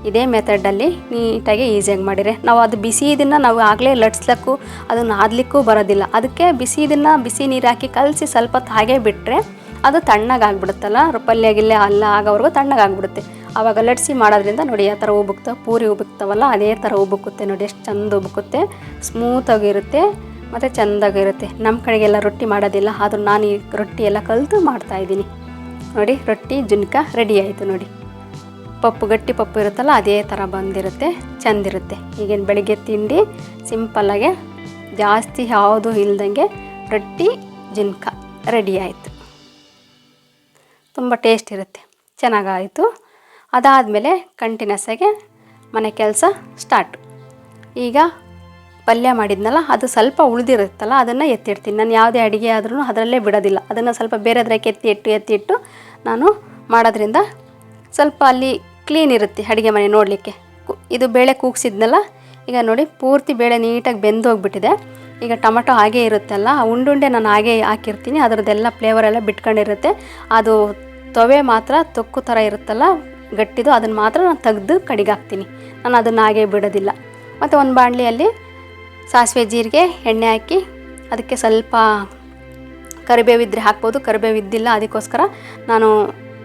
ಇದೇ ಮೆಥಡಲ್ಲಿ ನೀಟಾಗಿ ಈಸಿಯಾಗಿ ಮಾಡಿರಿ ನಾವು ಅದು ಬಿಸಿ ಇದನ್ನು ನಾವು ಆಗಲೇ ಲಟ್ಸ್ಲಕ್ಕೂ, ಅದನ್ನು ಆದಲಿಕ್ಕೂ ಬರೋದಿಲ್ಲ. ಅದಕ್ಕೆ ಬಿಸಿ ಇದನ್ನು ಬಿಸಿ ನೀರು ಹಾಕಿ ಕಲಸಿ ಸ್ವಲ್ಪ ಹೊತ್ತು ಹಾಗೆ ಬಿಟ್ಟರೆ ಅದು ತಣ್ಣಗಾಗ್ಬಿಡುತ್ತಲ್ಲ ಪಲ್ಯ ಗಿಲ್ಲೆ ಅಲ್ಲ ಆಗೋವರೆಗೂ ತಣ್ಣಗಾಗ್ಬಿಡುತ್ತೆ ಆವಾಗ ಲಟ್ಸಿ ಮಾಡೋದ್ರಿಂದ ನೋಡಿ ಯಾವ ಥರ ಉಬ್ಬುಕ್ತಾವೆ ಪೂರಿ ಉಬ್ಬುಕ್ತಾವಲ್ಲ ಅದೇ ಥರ ಉಬ್ಬುಕ್ಕುತ್ತೆ ನೋಡಿ, ಎಷ್ಟು ಚಂದ ಉಬ್ಬುಕ್ಕುತ್ತೆ ಸ್ಮೂತಾಗಿರುತ್ತೆ ಮತ್ತು ಚೆಂದಾಗಿರುತ್ತೆ ನಮ್ಮ ಕಡೆಗೆಲ್ಲ ರೊಟ್ಟಿ ಮಾಡೋದಿಲ್ಲ, ಆದರೂ ನಾನು ಈ ರೊಟ್ಟಿ ಎಲ್ಲ ಕಲಿತು ಮಾಡ್ತಾಯಿದ್ದೀನಿ ನೋಡಿ, ರೊಟ್ಟಿ, ಜುನ್ಕ ರೆಡಿ ಆಯಿತು ನೋಡಿ. ಪಪ್ಪು, ಗಟ್ಟಿ ಪಪ್ಪು ಇರುತ್ತಲ್ಲ, ಅದೇ ಥರ ಬಂದಿರುತ್ತೆ, ಚೆಂದಿರುತ್ತೆ. ಈಗೇನು ಬೆಳಿಗ್ಗೆ ತಿಂಡಿ ಸಿಂಪಲ್ಲಾಗೆ ಜಾಸ್ತಿ ಯಾವುದು ಇಲ್ದಂಗೆ ರೊಟ್ಟಿ, ಜುನ್ಕ ರೆಡಿ ಆಯಿತು. ತುಂಬ ಟೇಸ್ಟ್ ಇರುತ್ತೆ. ಚೆನ್ನಾಗಾಯಿತು. ಅದಾದಮೇಲೆ ಕಂಟಿನ್ಯೂಸ್ ಆಗಿ ಮನೆ ಕೆಲಸ ಸ್ಟಾರ್ಟ್ ಈಗ ಪಲ್ಯ ಮಾಡಿದ್ನಲ್ಲ, ಅದು ಸ್ವಲ್ಪ ಉಳಿದಿರುತ್ತಲ್ಲ, ಅದನ್ನು ಎತ್ತಿಡ್ತೀನಿ. ನಾನು ಯಾವುದೇ ಅಡುಗೆ ಆದ್ರೂ ಅದರಲ್ಲೇ ಬಿಡೋದಿಲ್ಲ. ಅದನ್ನು ಸ್ವಲ್ಪ ಬೇರೆದ್ರಾಗೆ ಎತ್ತಿ ಇಟ್ಟು ಎತ್ತಿ ಇಟ್ಟು ನಾನು ಮಾಡೋದ್ರಿಂದ ಸ್ವಲ್ಪ ಅಲ್ಲಿ ಕ್ಲೀನ್ ಇರುತ್ತೆ ಅಡುಗೆ ಮನೆ ನೋಡಲಿಕ್ಕೆ. ಇದು ಬೇಳೆ ಕೂಗ್ಸಿದ್ನಲ್ಲ, ಈಗ ನೋಡಿ ಪೂರ್ತಿ ಬೇಳೆ ನೀಟಾಗಿ ಬೆಂದು ಹೋಗ್ಬಿಟ್ಟಿದೆ ಈಗ ಟೊಮಟೊ ಹಾಗೇ ಇರುತ್ತಲ್ಲ ಉಂಡುಂಡೆ ನಾನು ಹಾಗೆ ಹಾಕಿರ್ತೀನಿ. ಅದರದ್ದೆಲ್ಲ ಫ್ಲೇವರ್ ಎಲ್ಲ ಬಿಟ್ಕೊಂಡಿರುತ್ತೆ. ಅದು ತೊವೆ ಮಾತ್ರ ತೊಕ್ಕು ಥರ ಇರುತ್ತಲ್ಲ, ಗಟ್ಟಿದು, ಅದನ್ನು ಮಾತ್ರ ನಾನು ತೆಗೆದು ಕಡಿಗೆ ಹಾಕ್ತೀನಿ ನಾನು ಅದನ್ನು ಹಾಗೆ ಬಿಡೋದಿಲ್ಲ. ಮತ್ತು ಒಂದು ಬಾಣಲಿಯಲ್ಲಿ ಸಾಸಿವೆ ಜೀರಿಗೆ, ಎಣ್ಣೆ ಹಾಕಿ ಅದಕ್ಕೆ ಸ್ವಲ್ಪ ಕರಿಬೇವಿದ್ರೆ ಹಾಕ್ಬೋದು. ಕರಿಬೇವು ಇದ್ದಿಲ್ಲ, ಅದಕ್ಕೋಸ್ಕರ ನಾನು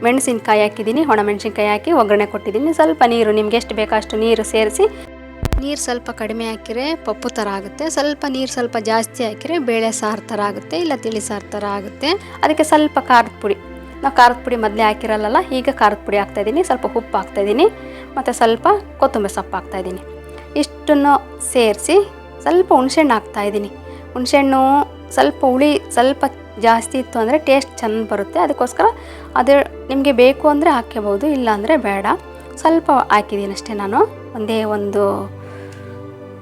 ಮೆಣಸಿನ್ಕಾಯಿ ಹಾಕಿದ್ದೀನಿ. ಒಣಮೆಣಸಿನ್ಕಾಯಿ ಹಾಕಿ ಒಗ್ಗರಣೆ ಕೊಟ್ಟಿದ್ದೀನಿ. ಸ್ವಲ್ಪ ನೀರು, ನಿಮ್ಗೆ ಎಷ್ಟು ಬೇಕೋ ಅಷ್ಟು ನೀರು ಸೇರಿಸಿ. ನೀರು ಸ್ವಲ್ಪ ಕಡಿಮೆ ಹಾಕಿದರೆ ಪಪ್ಪು ಥರ ಆಗುತ್ತೆ. ಸ್ವಲ್ಪ ನೀರು ಸ್ವಲ್ಪ ಜಾಸ್ತಿ ಹಾಕಿದರೆ ಬೇಳೆ ಸಾರು ಥರ ಆಗುತ್ತೆ, ಇಲ್ಲ ತಿಳಿ ಸಾರು ಥರ ಆಗುತ್ತೆ. ಅದಕ್ಕೆ ಸ್ವಲ್ಪ ಖಾರದ ಪುಡಿ. ನಾವು ಖಾರದ ಪುಡಿ ಮೊದಲೇ ಹಾಕಿರಲ್ಲ ಈಗ ಖಾರದ ಪುಡಿ ಹಾಕ್ತಾಯಿದ್ದೀನಿ ಸ್ವಲ್ಪ ಉಪ್ಪು ಹಾಕ್ತಾಯಿದ್ದೀನಿ ಮತ್ತು ಸ್ವಲ್ಪ ಕೊತ್ತಂಬರಿ ಸೊಪ್ಪು ಹಾಕ್ತಾಯಿದ್ದೀನಿ ಇಷ್ಟನ್ನು ಸೇರಿಸಿ ಸ್ವಲ್ಪ ಹುಣಸೆಹಣ್ಣು ಹಾಕ್ತಾಯಿದ್ದೀನಿ ಹುಣ್ಸೆಹಣ್ಣು ಸ್ವಲ್ಪ ಹುಳಿ ಸ್ವಲ್ಪ ಜಾಸ್ತಿ ಇತ್ತು ಅಂದರೆ ಟೇಸ್ಟ್ ಚೆಂದ ಬರುತ್ತೆ. ಅದಕ್ಕೋಸ್ಕರ ಅದು ನಿಮಗೆ ಬೇಕು ಅಂದರೆ ಹಾಕ್ಕೋಬೋದು ಇಲ್ಲ ಅಂದರೆ ಬೇಡ. ಸ್ವಲ್ಪ ಹಾಕಿದ್ದೀನಿ ಅಷ್ಟೇ ನಾನು. ಒಂದೇ ಒಂದು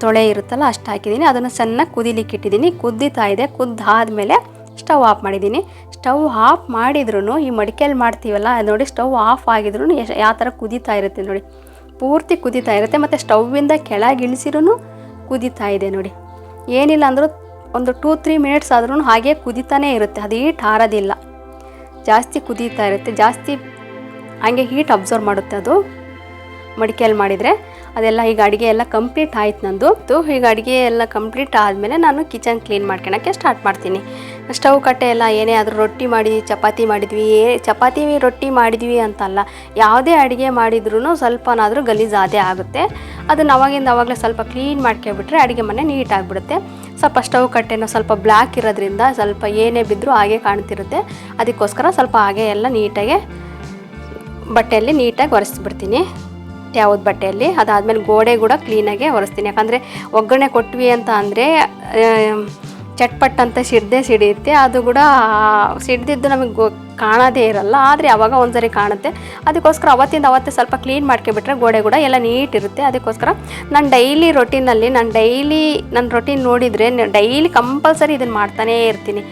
ತೊಳೆ ಇರುತ್ತಲ್ಲ ಅಷ್ಟು ಹಾಕಿದ್ದೀನಿ. ಅದನ್ನು ಚೆನ್ನಾಗಿ ಕುದಿಲಿಕ್ಕೆ ಇಟ್ಟಿದ್ದೀನಿ. ಕುದ್ದಿತಾ ಇದೆ. ಕುದ್ದಾದಮೇಲೆ ಸ್ಟವ್ ಆಫ್ ಮಾಡಿದ್ದೀನಿ. ಸ್ಟವ್ ಆಫ್ ಮಾಡಿದ್ರೂ ಈ ಮಡಿಕೆಯಲ್ಲಿ ಮಾಡ್ತೀವಲ್ಲ ನೋಡಿ ಸ್ಟವ್ ಆಫ್ ಆಗಿದ್ರು ಯಾವ ಥರ ಕುದೀತಾ ಇರುತ್ತೆ ನೋಡಿ. ಪೂರ್ತಿ ಕುದೀತಾ ಇರುತ್ತೆ. ಮತ್ತು ಸ್ಟವ್ವಿಂದ ಕೆಳಗೆ ಇಳಿಸಿರೂ ಕುದೀತಾ ಇದೆ ನೋಡಿ. ಏನಿಲ್ಲ ಅಂದರೂ ಒಂದು ಟೂ ತ್ರೀ ಮಿನಿಟ್ಸ್ ಆದ್ರೂ ಹಾಗೆ ಕುದೀತಾನೇ ಇರುತ್ತೆ. ಅದು ಹೀಟ್ ಹಾರೋದಿಲ್ಲ. ಜಾಸ್ತಿ ಕುದೀತಾ ಇರುತ್ತೆ. ಜಾಸ್ತಿ ಹಾಗೆ ಹೀಟ್ ಅಬ್ಸರ್ವ್ ಮಾಡುತ್ತೆ ಅದು. ಮಡಿಕೆಯಲ್ಲಿ ಮಾಡಿದರೆ ಅದೆಲ್ಲ ಈಗ ಅಡುಗೆ ಎಲ್ಲ ಕಂಪ್ಲೀಟ್ ಆಯ್ತು ನಂದು. ಈಗ ಅಡುಗೆ ಎಲ್ಲ ಕಂಪ್ಲೀಟ್ ಆದಮೇಲೆ ನಾನು ಕಿಚನ್ ಕ್ಲೀನ್ ಮಾಡ್ಕೊಳಕ್ಕೆ ಸ್ಟಾರ್ಟ್ ಮಾಡ್ತೀನಿ. ಸ್ಟವ್ ಕಟ್ಟೆ ಎಲ್ಲ ಏನೇ ಆದರೂ ರೊಟ್ಟಿ ಮಾಡಿ ಚಪಾತಿ ಮಾಡಿದ್ವಿ, ಏ ಚಪಾತಿ ರೊಟ್ಟಿ ಮಾಡಿದ್ವಿ ಅಂತಲ್ಲ, ಯಾವುದೇ ಅಡುಗೆ ಮಾಡಿದ್ರೂ ಸ್ವಲ್ಪನಾದರೂ ಅದೇ ಆಗುತ್ತೆ. ಅದನ್ನು ಅವಾಗಿಂದ ಅವಾಗಲೇ ಸ್ವಲ್ಪ ಕ್ಲೀನ್ ಮಾಡ್ಕೊಬಿಟ್ರೆ ಅಡುಗೆ ಮನೆ ನೀಟಾಗಿಬಿಡುತ್ತೆ. ಸ್ವಲ್ಪ ಸ್ಟವ್ ಕಟ್ಟೆನೂ ಸ್ವಲ್ಪ ಬ್ಲ್ಯಾಕ್ ಇರೋದ್ರಿಂದ ಸ್ವಲ್ಪ ಏನೇ ಬಿದ್ದರೂ ಹಾಗೆ ಕಾಣ್ತಿರುತ್ತೆ. ಅದಕ್ಕೋಸ್ಕರ ಸ್ವಲ್ಪ ಹಾಗೆ ಎಲ್ಲ ನೀಟಾಗೆ ಬಟ್ಟೆಯಲ್ಲಿ ನೀಟಾಗಿ ಒರೆಸ್ಬಿಡ್ತೀನಿ. ಯಾವ್ದು ಬಟ್ಟೆಯಲ್ಲಿ? ಅದಾದಮೇಲೆ ಗೋಡೆ ಕೂಡ ಕ್ಲೀನಾಗೆ ಒರೆಸ್ತೀನಿ. ಯಾಕಂದರೆ ಒಗ್ಗರಣೆ ಕೊಟ್ವಿ ಅಂತ ಅಂದರೆ ಚಟ್ಪಟ್ ಅಂತ ಸಿಡ್ದೇ ಸಿಡಿಯುತ್ತೆ. ಅದು ಕೂಡ ಸಿಡ್ದಿದ್ದು ನಮಗೆ ಕಾಣೋದೇ ಇರಲ್ಲ. ಆದರೆ ಅವಾಗ ಒಂದ್ಸರಿ ಕಾಣುತ್ತೆ. ಅದಕ್ಕೋಸ್ಕರ ಅವತ್ತಿಂದ ಅವತ್ತೇ ಸ್ವಲ್ಪ ಕ್ಲೀನ್ ಮಾಡ್ಕೊಬಿಟ್ರೆ ಗೋಡೆ ಕೂಡ ಎಲ್ಲ ನೀಟ್ ಇರುತ್ತೆ ಅದಕ್ಕೋಸ್ಕರ ನಾನು ಡೈಲಿ ರೊಟೀನಲ್ಲಿ ನಾನು ಡೈಲಿ ನನ್ನ ರೊಟೀನ್ ನೋಡಿದರೆ ಡೈಲಿ ಕಂಪಲ್ಸರಿ ಇದನ್ನು ಮಾಡ್ತಾನೇ ಇರ್ತೀನಿ.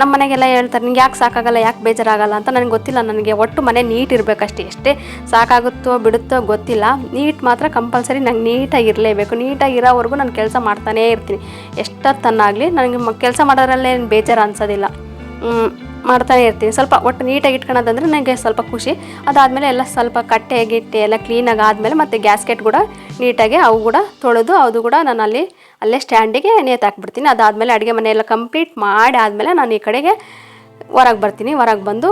ನಮ್ಮ ಮನೆಗೆಲ್ಲ ಹೇಳ್ತಾರೆ, ನಿಂಗೆ ಯಾಕೆ ಸಾಕಾಗಲ್ಲ, ಯಾಕೆ ಬೇಜಾರಾಗಲ್ಲ? ಅಂತ ನನಗೆ ಗೊತ್ತಿಲ್ಲ. ನನಗೆ ಒಟ್ಟು ಮನೆ ನೀಟ್ ಇರಬೇಕಷ್ಟೇ. ಎಷ್ಟೇ ಸಾಕಾಗುತ್ತೋ ಬಿಡುತ್ತೋ ಗೊತ್ತಿಲ್ಲ. ನೀಟ್ ಮಾತ್ರ ಕಂಪಲ್ಸರಿ ನಂಗೆ ನೀಟಾಗಿ ಇರಲೇಬೇಕು. ನೀಟಾಗಿ ಇರೋವರೆಗೂ ನಾನು ಕೆಲಸ ಮಾಡ್ತಾನೇ ಇರ್ತೀನಿ. ಎಷ್ಟೊತ್ತನ್ನಾಗಲಿ, ನನಗೆ ಕೆಲಸ ಮಾಡೋದ್ರಲ್ಲೇ ಬೇಜಾರು ಅನ್ಸೋದಿಲ್ಲ. ಮಾಡ್ತಾನೆ ಇರ್ತೀನಿ. ಸ್ವಲ್ಪ ಒಟ್ಟು ನೀಟಾಗಿ ಇಟ್ಕೊಳೋದಂದ್ರೆ ನನಗೆ ಸ್ವಲ್ಪ ಖುಷಿ. ಅದಾದಮೇಲೆ ಎಲ್ಲ ಸ್ವಲ್ಪ ಕಟ್ಟೆ, ಗಿಟ್ಟೆ ಎಲ್ಲ ಕ್ಲೀನಾಗಿ ಆದಮೇಲೆ ಮತ್ತು ಗ್ಯಾಸ್ಕೆಟ್ ಕೂಡ ನೀಟಾಗಿ ಅವು ಕೂಡ ತೊಳೆದು ಅದು ಕೂಡ ನಾನು ಅಲ್ಲಿ, ಅಲ್ಲೇ ಸ್ಟ್ಯಾಂಡಿಗೆ ನೇತಾಕ್ಬಿಡ್ತೀನಿ ಅದಾದಮೇಲೆ ಅಡುಗೆ ಮನೆಯೆಲ್ಲ ಕಂಪ್ಲೀಟ್ ಮಾಡಿ ಆದಮೇಲೆ ನಾನು ಈ ಕಡೆಗೆ ಹೊರಗೆ ಬರ್ತೀನಿ. ಹೊರಗೆ ಬಂದು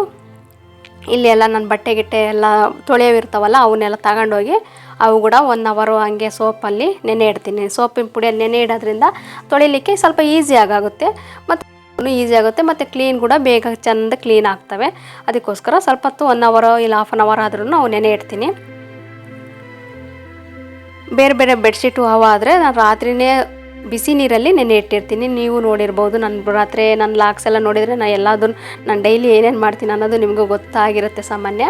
ಇಲ್ಲಿ ಎಲ್ಲ ನನ್ನ ಬಟ್ಟೆ, ಗಿಟ್ಟೆ ಎಲ್ಲ ತೊಳೆಯೋವಿರ್ತಾವಲ್ಲ ಅವನ್ನೆಲ್ಲ ತಗೊಂಡೋಗಿ ಅವು ಕೂಡ ಒನ್ ಅವರು ಹಂಗೆ ಸೋಪಲ್ಲಿ ನೆನೆ ಇಡ್ತೀನಿ. ಸೋಪಿನ ಪುಡಿಯಲ್ಲಿ ನೆನೆ ಇಡೋದ್ರಿಂದ ತೊಳಿಲಿಕ್ಕೆ ಸ್ವಲ್ಪ ಈಸಿ ಆಗುತ್ತೆ ಮತ್ತು ಈಸಿ ಆಗುತ್ತೆ. ಮತ್ತು ಕ್ಲೀನ್ ಕೂಡ ಬೇಗ ಚೆಂದ ಕ್ಲೀನ್ ಆಗ್ತವೆ. ಅದಕ್ಕೋಸ್ಕರ ಸ್ವಲ್ಪ ಹೊತ್ತು ಒನ್ ಅವರ್ ಇಲ್ಲ ಹಾಫ್ ಅನ್ ಅವರ್ ಆದ್ರೂ ನಾವು ನೆನೆ ಇಡ್ತೀನಿ. ಬೇರೆ ಬೇರೆ ಬೆಡ್ಶೀಟು ಹವ ಆದರೆ ನಾನು ರಾತ್ರಿನೇ ಬಿಸಿ ನೀರಲ್ಲಿ ನೆನೆ ಇಟ್ಟಿರ್ತೀನಿ. ನೀವು ನೋಡಿರ್ಬೋದು ನನ್ನ ರಾತ್ರಿ ನನ್ನ ಲಾಕ್ಸ್ ಎಲ್ಲ ನೋಡಿದರೆ ನಾನು ಎಲ್ಲದನ್ನು ನಾನು ಡೈಲಿ ಏನೇನು ಮಾಡ್ತೀನಿ ಅನ್ನೋದು ನಿಮಗೂ ಗೊತ್ತಾಗಿರುತ್ತೆ ಸಾಮಾನ್ಯ.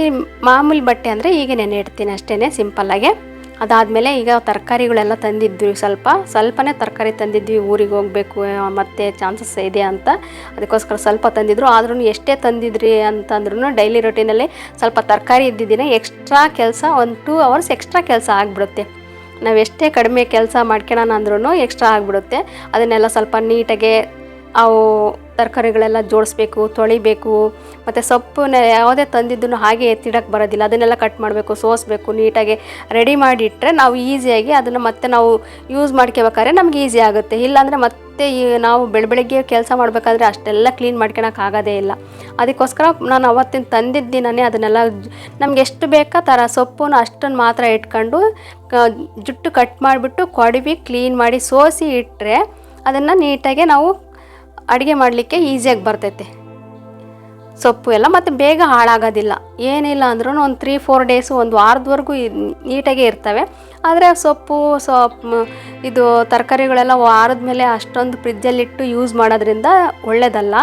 ಈ ಮಾಮೂಲಿ ಬಟ್ಟೆ ಅಂದರೆ ಈಗ ನೆನೆ ಇಡ್ತೀನಿ ಅಷ್ಟೇ ಸಿಂಪಲ್ಲಾಗೆ ಅದಾದಮೇಲೆ ಈಗ ತರಕಾರಿಗಳೆಲ್ಲ ತಂದಿದ್ವಿ. ಸ್ವಲ್ಪ, ಸ್ವಲ್ಪನೇ ತರಕಾರಿ ತಂದಿದ್ವಿ. ಊರಿಗೆ ಹೋಗಬೇಕು ಮತ್ತೆ ಚಾನ್ಸಸ್ ಇದೆ ಅಂತ. ಅದಕ್ಕೋಸ್ಕರ ಸ್ವಲ್ಪ ತಂದಿದ್ರು. ಆದ್ರೂ ಎಷ್ಟೇ ತಂದಿದ್ರಿ ಅಂತಂದ್ರೂ ಡೈಲಿ ರೊಟೀನಲ್ಲಿ ಸ್ವಲ್ಪ ತರಕಾರಿ ಇದ್ದಿದ್ದೀನಿ ಎಕ್ಸ್ಟ್ರಾ ಕೆಲಸ ಒಂದು ಟೂ ಅವರ್ಸ್ ಎಕ್ಸ್ಟ್ರಾ ಕೆಲಸ ಆಗಿಬಿಡುತ್ತೆ. ನಾವು ಎಷ್ಟೇ ಕಡಿಮೆ ಕೆಲಸ ಮಾಡ್ಕೊಳ್ಳೋಣ ಅಂದ್ರೂ ಎಕ್ಸ್ಟ್ರಾ ಆಗಿಬಿಡುತ್ತೆ. ಅದನ್ನೆಲ್ಲ ಸ್ವಲ್ಪ ನೀಟಾಗೆ ಅವು ತರಕಾರಿಗಳೆಲ್ಲ ಜೋಡಿಸ್ಬೇಕು, ತೊಳಿಬೇಕು, ಮತ್ತು ಸೊಪ್ಪನ್ನ ಯಾವುದೇ ತಂದಿದ್ದನ್ನು ಹಾಗೆ ಎತ್ತಿಡಕ್ಕೆ ಬರೋದಿಲ್ಲ. ಅದನ್ನೆಲ್ಲ ಕಟ್ ಮಾಡಬೇಕು, ಸೋಸಬೇಕು, ನೀಟಾಗಿ ರೆಡಿ ಮಾಡಿಟ್ಟರೆ ನಾವು ಈಸಿಯಾಗಿ ಅದನ್ನು ಮತ್ತೆ ನಾವು ಯೂಸ್ ಮಾಡ್ಕೋಬೇಕಾದ್ರೆ ನಮ್ಗೆ ಈಸಿ ಆಗುತ್ತೆ. ಇಲ್ಲಾಂದರೆ ಮತ್ತೆ ಈ ನಾವು ಬೆಳ, ಬೆಳಗ್ಗೆ ಕೆಲಸ ಮಾಡಬೇಕಾದ್ರೆ ಅಷ್ಟೆಲ್ಲ ಕ್ಲೀನ್ ಮಾಡ್ಕೊಳಕ್ಕೆ ಆಗೋದೇ ಇಲ್ಲ. ಅದಕ್ಕೋಸ್ಕರ ನಾನು ಅವತ್ತಿನ ತಂದಿದ್ದ ದಿನನೇ ಅದನ್ನೆಲ್ಲ ನಮ್ಗೆ ಎಷ್ಟು ಬೇಕಾ ಥರ ಸೊಪ್ಪನ್ನು ಅಷ್ಟನ್ನು ಮಾತ್ರ ಇಟ್ಕೊಂಡು ಜುಟ್ಟು ಕಟ್ ಮಾಡಿಬಿಟ್ಟು ಕೊಡವಿ ಕ್ಲೀನ್ ಮಾಡಿ ಸೋಸಿ ಇಟ್ಟರೆ ಅದನ್ನು ನೀಟಾಗಿ ನಾವು ಅಡುಗೆ ಮಾಡಲಿಕ್ಕೆ ಈಸಿಯಾಗಿ ಬರ್ತೈತೆ. ಸೊಪ್ಪು ಎಲ್ಲ ಮತ್ತು ಬೇಗ ಹಾಳಾಗೋದಿಲ್ಲ. ಏನಿಲ್ಲ ಅಂದ್ರೂ ಒಂದು ತ್ರೀ ಫೋರ್ ಡೇಸು ಒಂದು ವಾರದವರೆಗೂ ನೀಟಾಗೆ ಇರ್ತವೆ. ಆದರೆ ಸೊಪ್ಪು, ಸೊಪ್ ಇದು ತರಕಾರಿಗಳೆಲ್ಲ ವಾರದ ಮೇಲೆ ಅಷ್ಟೊಂದು ಫ್ರಿಜ್ಜಲ್ಲಿಟ್ಟು ಯೂಸ್ ಮಾಡೋದ್ರಿಂದ ಒಳ್ಳೆಯದಲ್ಲ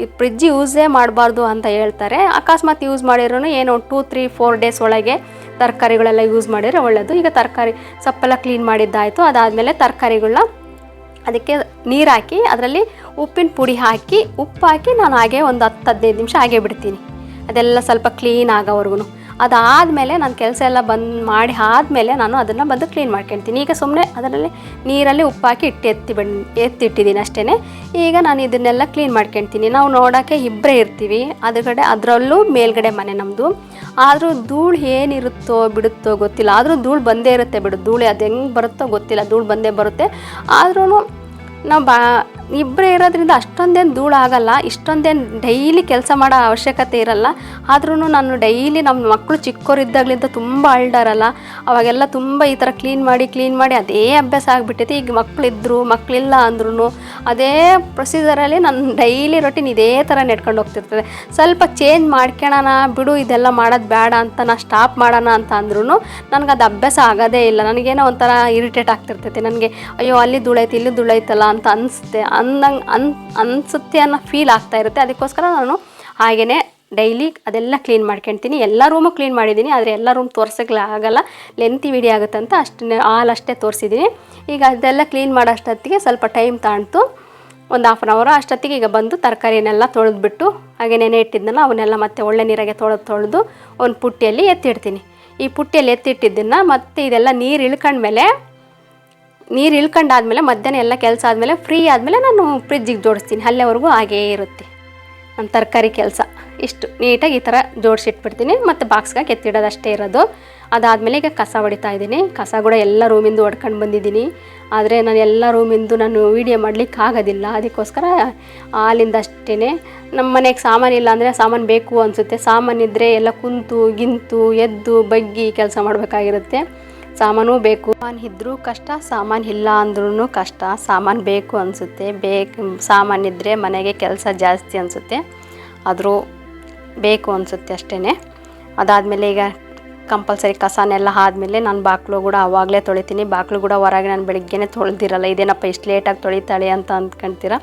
ಈ ಫ್ರಿಜ್ ಯೂಸೇ ಮಾಡಬಾರ್ದು ಅಂತ ಹೇಳ್ತಾರೆ. ಅಕಸ್ಮಾತ್ ಯೂಸ್ ಮಾಡಿರೋ ಏನೋ ಟೂ ತ್ರೀ ಫೋರ್ ಡೇಸ್ ಒಳಗೆ ತರಕಾರಿಗಳೆಲ್ಲ ಯೂಸ್ ಮಾಡಿದರೆ ಒಳ್ಳೆಯದು ಈಗ ತರಕಾರಿ ಸೊಪ್ಪೆಲ್ಲ ಕ್ಲೀನ್ ಮಾಡಿದ್ದಾಯಿತು. ಅದಾದಮೇಲೆ ತರಕಾರಿಗಳನ್ನ ಅದಕ್ಕೆ ನೀರು ಹಾಕಿ ಅದರಲ್ಲಿ ಉಪ್ಪಿನ ಪುಡಿ ಹಾಕಿ ಉಪ್ಪು ಹಾಕಿ ನಾನು ಹಾಗೆ ಒಂದು ಹತ್ತು ಹದಿನೈದು ನಿಮಿಷ ಹಾಗೆ ಬಿಡ್ತೀನಿ. ಅದೆಲ್ಲ ಸ್ವಲ್ಪ ಕ್ಲೀನ್ ಆಗೋವರೆಗೂ ಅದಾದಮೇಲೆ ನಾನು ಕೆಲಸ ಎಲ್ಲ ಬಂದು ಮಾಡಿ ಆದಮೇಲೆ ನಾನು ಅದನ್ನು ಬಂದು ಕ್ಲೀನ್ ಮಾಡ್ಕೊಳ್ತೀನಿ ಈಗ ಸುಮ್ಮನೆ ಅದರಲ್ಲಿ ನೀರಲ್ಲಿ ಉಪ್ಪು ಹಾಕಿ ಇಟ್ಟು ಎತ್ತಿ ಬಂದು ಎತ್ತಿಟ್ಟಿದ್ದೀನಿ ಅಷ್ಟೇ ಈಗ ನಾನು ಇದನ್ನೆಲ್ಲ ಕ್ಲೀನ್ ಮಾಡ್ಕೊಳ್ತೀನಿ ನಾವು ನೋಡೋಕ್ಕೆ ಇಬ್ಬರೇ ಇರ್ತೀವಿ. ಅದ್ರಗಡೆ ಅದರಲ್ಲೂ ಮೇಲ್ಗಡೆ ಮನೆ ನಮ್ಮದು ಆದರೂ ಧೂಳು ಏನಿರುತ್ತೋ ಬಿಡುತ್ತೋ ಗೊತ್ತಿಲ್ಲ. ಆದರೂ ಧೂಳು ಬಂದೇ ಇರುತ್ತೆ ಬಿಡು. ಧೂಳು ಅದು ಹೆಂಗೆ ಬರುತ್ತೋ ಗೊತ್ತಿಲ್ಲ. ಧೂಳು ಬಂದೇ ಬರುತ್ತೆ. ಆದ್ರೂ ನಾವು ಬಾ ಇಬ್ಬರೇ ಇರೋದ್ರಿಂದ ಅಷ್ಟೊಂದೇನು ಧೂಳು ಆಗಲ್ಲ, ಇಷ್ಟೊಂದೇನು ಡೈಲಿ ಕೆಲಸ ಮಾಡೋ ಅವಶ್ಯಕತೆ ಇರಲ್ಲ. ಆದ್ರೂ ನಾನು ಡೈಲಿ ನಮ್ಮ ಮಕ್ಕಳು ಚಿಕ್ಕವರಿದ್ದಾಗಲಿಂದ ತುಂಬ ಅಲ್ಡರಲ್ಲ ಅವಾಗೆಲ್ಲ ತುಂಬ ಈ ಥರ ಕ್ಲೀನ್ ಮಾಡಿ ಕ್ಲೀನ್ ಮಾಡಿ ಅದೇ ಅಭ್ಯಾಸ ಆಗಿಬಿಟ್ಟೈತೆ ಈಗ ಮಕ್ಕಳಿದ್ರು ಮಕ್ಕಳಿಲ್ಲ ಅಂದ್ರೂ ಅದೇ ಪ್ರೊಸೀಜರಲ್ಲಿ ನನ್ನ ಡೈಲಿ ರೊಟೀನ್ ಇದೇ ಥರ ನೆಡ್ಕೊಂಡು ಹೋಗ್ತಿರ್ತದೆ. ಸ್ವಲ್ಪ ಚೇಂಜ್ ಮಾಡ್ಕೊಳ್ಳೋಣ ಬಿಡು ಇದೆಲ್ಲ ಮಾಡೋದು ಬೇಡ ಅಂತ ನಾ ಸ್ಟಾಪ್ ಮಾಡೋಣ ಅಂತ ಅಂದ್ರೂ ನನಗೆ ಅದು ಅಭ್ಯಾಸ ಆಗೋದೇ ಇಲ್ಲ. ನನಗೇನೋ ಒಂಥರ ಇರಿಟೇಟ್ ಆಗ್ತಿರ್ತೈತೆ. ನನಗೆ, ಅಯ್ಯೋ, ಅಲ್ಲಿ ಧೂಳೈತೆ, ಇಲ್ಲಿ ಧೂಳೈತಲ್ಲ ಅಂತ ಅನಿಸುತ್ತೆ. ಅಂದಂಗೆ ಅನ್, ಅನಿಸುತ್ತೆ ಅನ್ನೋ ಫೀಲ್ ಆಗ್ತಾ ಇರುತ್ತೆ. ಅದಕ್ಕೋಸ್ಕರ ನಾನು ಹಾಗೆಯೇ ಡೈಲಿ ಅದೆಲ್ಲ ಕ್ಲೀನ್ ಮಾಡ್ಕೊಳ್ತೀನಿ ಎಲ್ಲ ರೂಮು ಕ್ಲೀನ್ ಮಾಡಿದ್ದೀನಿ. ಆದರೆ ಎಲ್ಲ ರೂಮ್ ತೋರ್ಸೋಕ್ಕೆ ಆಗೋಲ್ಲ ಲೆಂತಿ ವಿಡಿಯೋ ಆಗುತ್ತೆ ಅಂತ ಅಷ್ಟೇ ಆಲ್ ಅಷ್ಟೇ ತೋರಿಸಿದ್ದೀನಿ. ಈಗ ಅದೆಲ್ಲ ಕ್ಲೀನ್ ಮಾಡೋ ಅಷ್ಟೊತ್ತಿಗೆ ಸ್ವಲ್ಪ ಟೈಮ್ ತಾಣ್ತು. ಒಂದು ಹಾಫ್ ಆನ್ ಅವರ್ ಅಷ್ಟೊತ್ತಿಗೆ ಈಗ ಬಂದು ತರಕಾರಿನೆಲ್ಲ ತೊಳೆದ್ಬಿಟ್ಟು ಹಾಗೆ ನೆನೆ ಇಟ್ಟಿದ್ದನ್ನ ಅವನ್ನೆಲ್ಲ ಮತ್ತೆ ಒಳ್ಳೆ ನೀರಾಗೆ ತೊಳೆದು ತೊಳೆದು ಒಂದು ಪುಟ್ಟಿಯಲ್ಲಿ ಎತ್ತಿಡ್ತೀನಿ. ಈ ಪುಟ್ಟಿಯಲ್ಲಿ ಎತ್ತಿಟ್ಟಿದ್ದನ್ನು ಮತ್ತೆ ಇದೆಲ್ಲ ನೀರು ಇಳ್ಕೊಂಡ್ಮೇಲೆ ನೀರು ಇಳ್ಕೊಂಡಾದ್ಮೇಲೆ ಮಧ್ಯಾಹ್ನ ಎಲ್ಲ ಕೆಲಸ ಆದಮೇಲೆ ಫ್ರೀ ಆದಮೇಲೆ ನಾನು ಫ್ರಿಜ್ಜಿಗೆ ಜೋಡಿಸ್ತೀನಿ. ಅಲ್ಲಿವರೆಗೂ ಹಾಗೇ ಇರುತ್ತೆ ನನ್ನ ತರಕಾರಿ ಕೆಲಸ. ಇಷ್ಟು ನೀಟಾಗಿ ಈ ಥರ ಜೋಡಿಸಿಟ್ಬಿಡ್ತೀನಿ. ಮತ್ತು ಬಾಕ್ಸ್ಗೆ ಎತ್ತಿಡೋದು ಅಷ್ಟೇ ಇರೋದು. ಅದಾದಮೇಲೆ ಈಗ ಕಸ ಹೊಡಿತಾ ಇದ್ದೀನಿ. ಕಸ ಕೂಡ ಎಲ್ಲ ರೂಮಿಂದು ಹೊಡ್ಕೊಂಡು ಬಂದಿದ್ದೀನಿ. ಆದರೆ ನಾನು ಎಲ್ಲ ರೂಮಿಂದು ನಾನು ವೀಡಿಯೋ ಮಾಡಲಿಕ್ಕೆ ಆಗೋದಿಲ್ಲ. ಅದಕ್ಕೋಸ್ಕರ ಹಾಲಿಂದ ಅಷ್ಟೇ ನಮ್ಮ ಮನೆಗೆ ಸಾಮಾನು ಇಲ್ಲ ಅಂದರೆ ಸಾಮಾನು ಬೇಕು ಅನಿಸುತ್ತೆ. ಸಾಮಾನಿದ್ದರೆ ಎಲ್ಲ ಕುಂತು, ಗಿಂತು, ಎದ್ದು, ಬಗ್ಗಿ ಕೆಲಸ ಮಾಡಬೇಕಾಗಿರುತ್ತೆ. ಸಾಮಾನು ಬೇಕು. ಸಾಮಾನು ಇದ್ರೂ ಕಷ್ಟ, ಸಾಮಾನು ಇಲ್ಲ ಅಂದ್ರೂ ಕಷ್ಟ. ಸಾಮಾನು ಬೇಕು ಅನಿಸುತ್ತೆ. ಬೇಕು, ಸಾಮಾನು ಇದ್ದರೆ ಮನೆಗೆ ಕೆಲಸ ಜಾಸ್ತಿ ಅನಿಸುತ್ತೆ. ಆದರೂ ಬೇಕು ಅನಿಸುತ್ತೆ ಅಷ್ಟೇ ಅದಾದಮೇಲೆ ಈಗ ಕಂಪಲ್ಸರಿ ಕಸನೆಲ್ಲ ಆದಮೇಲೆ ನಾನು ಬಾಗಿಲು ಕೂಡ ಅವಾಗಲೇ ತೊಳಿತೀನಿ. ಬಾಗಿಲು ಕೂಡ ಹೊರಗೆ ನಾನು ಬೆಳಿಗ್ಗೆನೇ ತೊಳೆದಿರಲ್ಲ. ಇದೇನಪ್ಪ ಇಷ್ಟು ಲೇಟಾಗಿ ತೊಳಿತಾಳೆ ಅಂತ ಅಂದ್ಕೊಂತೀರ?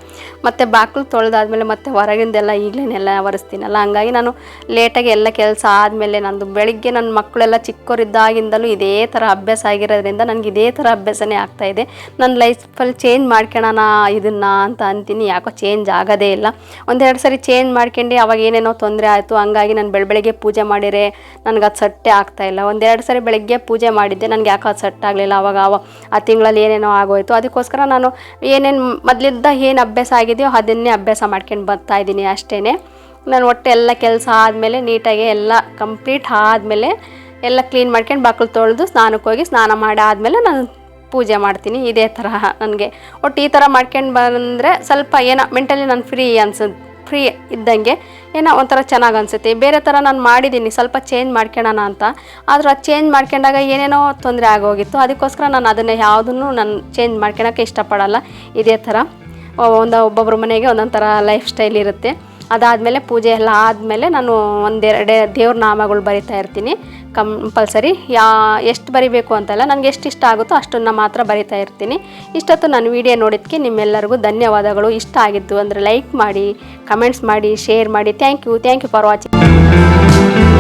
ಮತ್ತು ಬಾಗಿಲು ತೊಳೆದಾದ್ಮೇಲೆ ಮತ್ತೆ ಹೊರಗಿಂದೆಲ್ಲ ಈಗಲೇನೆಲ್ಲ ಒರೆಸ್ತೀನಲ್ಲ ಹಂಗಾಗಿ ನಾನು ಲೇಟಾಗಿ ಎಲ್ಲ ಕೆಲಸ ಆದಮೇಲೆ ನಂದು ಬೆಳಿಗ್ಗೆ ನನ್ನ ಮಕ್ಕಳೆಲ್ಲ ಚಿಕ್ಕವರಿದ್ದಾಗಿಂದಲೂ ಇದೇ ಥರ ಅಭ್ಯಾಸ ಆಗಿರೋದ್ರಿಂದ ನನಗೆ ಇದೇ ಥರ ಅಭ್ಯಾಸನೇ ಆಗ್ತಾಯಿದೆ ನನ್ನ ಲೈಫಲ್ಲಿ ಚೇಂಜ್ ಮಾಡ್ಕೊಳ್ಳೋಣ ಇದನ್ನು ಅಂತ ಅಂತೀನಿ. ಯಾಕೋ ಚೇಂಜ್ ಆಗೋದೇ ಇಲ್ಲ. ಒಂದೆರಡು ಸರಿ ಚೇಂಜ್ ಮಾಡ್ಕೊಂಡು ಅವಾಗ ಏನೇನೋ ತೊಂದರೆ ಆಯಿತು. ಹಂಗಾಗಿ ನಾನು ಬೆಳಬೆಳಗ್ಗೆ ಪೂಜೆ ಮಾಡಿರೆ ನನಗೆ ಅದು ಸಟ್ಟೆ ಆಗ್ತಾ ಇಲ್ಲ. ಒಂದೆರಡು ಸರಿ ಬೆಳಗ್ಗೆ ಪೂಜೆ ಮಾಡಿದ್ದೆ. ನನಗೆ ಯಾಕೋ ಅದು ಸೆಟ್ ಆಗಲಿಲ್ಲ. ಅವಾಗ ಅವ ಆ ತಿಂಗಳಲ್ಲಿ ಏನೇನೋ ಆಗೋಯ್ತು. ಅದಕ್ಕೋಸ್ಕರ ನಾನು ಏನೇನು ಮೊದಲಿದ್ದ ಏನು ಅಭ್ಯಾಸ ಆಗಿದೆಯೋ ಅದನ್ನೇ ಅಭ್ಯಾಸ ಮಾಡ್ಕೊಂಡು ಬರ್ತಾ ಇದ್ದೀನಿ ಅಷ್ಟೇ ನಾನು ಒಟ್ಟು ಎಲ್ಲ ಕೆಲಸ ಆದಮೇಲೆ ನೀಟಾಗಿ ಎಲ್ಲ ಕಂಪ್ಲೀಟ್ ಆದಮೇಲೆ ಎಲ್ಲ ಕ್ಲೀನ್ ಮಾಡ್ಕೊಂಡು ಬಾಕ್ಲು ತೊಳೆದು ಸ್ನಾನಕ್ಕೆ ಹೋಗಿ ಸ್ನಾನ ಮಾಡಿ ಆದಮೇಲೆ ನಾನು ಪೂಜೆ ಮಾಡ್ತೀನಿ. ಇದೇ ಥರ ನನಗೆ. ಒಟ್ಟು ಈ ಥರ ಮಾಡ್ಕೊಂಡು ಬಂದರೆ ಸ್ವಲ್ಪ ಏನೋ ಮೆಂಟಲಿ ನಾನು ಫ್ರೀ ಅನ್ಸುತ್ತೆ. ಫ್ರೀ ಇದ್ದಂಗೆ ಏನೋ ಒಂಥರ ಚೆನ್ನಾಗಿ ಅನಿಸುತ್ತೆ. ಬೇರೆ ಥರ ನಾನು ಮಾಡಿದ್ದೀನಿ ಸ್ವಲ್ಪ ಚೇಂಜ್ ಮಾಡ್ಕೊಳ್ಳೋಣ ಅಂತ. ಆದರೂ ಅದು ಚೇಂಜ್ ಮಾಡ್ಕೊಂಡಾಗ ಏನೇನೋ ತೊಂದರೆ ಆಗೋಗಿತ್ತು. ಅದಕ್ಕೋಸ್ಕರ ನಾನು ಅದನ್ನು ಯಾವುದನ್ನು ನಾನು ಚೇಂಜ್ ಮಾಡ್ಕೊಳಕ್ಕೆ ಇಷ್ಟಪಡಲ್ಲ. ಇದೇ ಥರ. ಒಂದು ಒಬ್ಬೊಬ್ಬರ ಮನೆಗೆ ಒಂದೊಂದು ಥರ ಲೈಫ್ ಸ್ಟೈಲ್ ಇರುತ್ತೆ. ಅದಾದಮೇಲೆ ಪೂಜೆ ಎಲ್ಲ ಆದಮೇಲೆ ನಾನು ಒಂದೆರಡೆ ದೇವ್ರ ನಾಮಗಳು ಬರಿತಾ ಇರ್ತೀನಿ. ಕಂಪಲ್ಸರಿ. ಯಾ, ಎಷ್ಟು ಬರಿಬೇಕು ಅಂತಲ್ಲ ನನಗೆ ಎಷ್ಟು ಇಷ್ಟ ಆಗುತ್ತೋ ಅಷ್ಟನ್ನು ಮಾತ್ರ ಬರಿತಾ ಇರ್ತೀನಿ. ಇಷ್ಟೊತ್ತು ನಾನು ವಿಡಿಯೋ ನೋಡಿದ್ಕೆ ನಿಮ್ಮೆಲ್ಲರಿಗೂ ಧನ್ಯವಾದಗಳು. ಇಷ್ಟ ಆಗಿದ್ದು ಅಂದರೆ ಲೈಕ್ ಮಾಡಿ, ಕಮೆಂಟ್ಸ್ ಮಾಡಿ, ಶೇರ್ ಮಾಡಿ. Thank you. Thank you for watching.